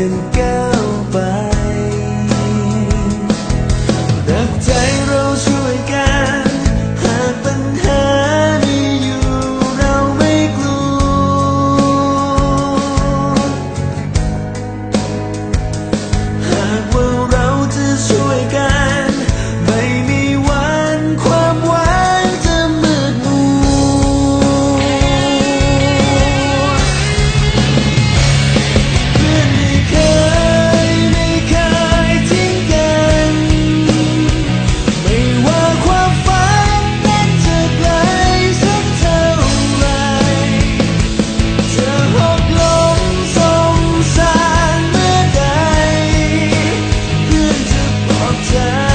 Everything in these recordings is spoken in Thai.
can go. downtown.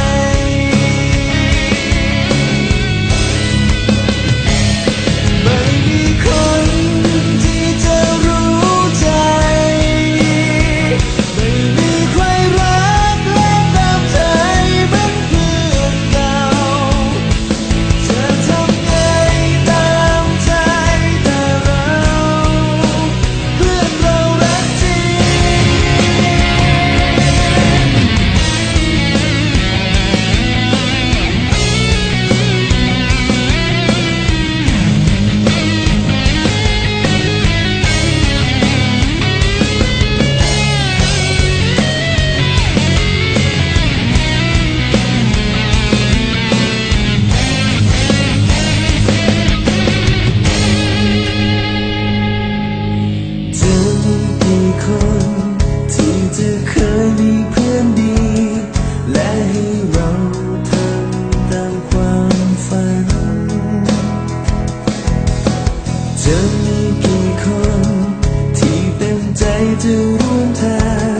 ร่วมทาง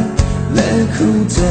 และเข้าใจ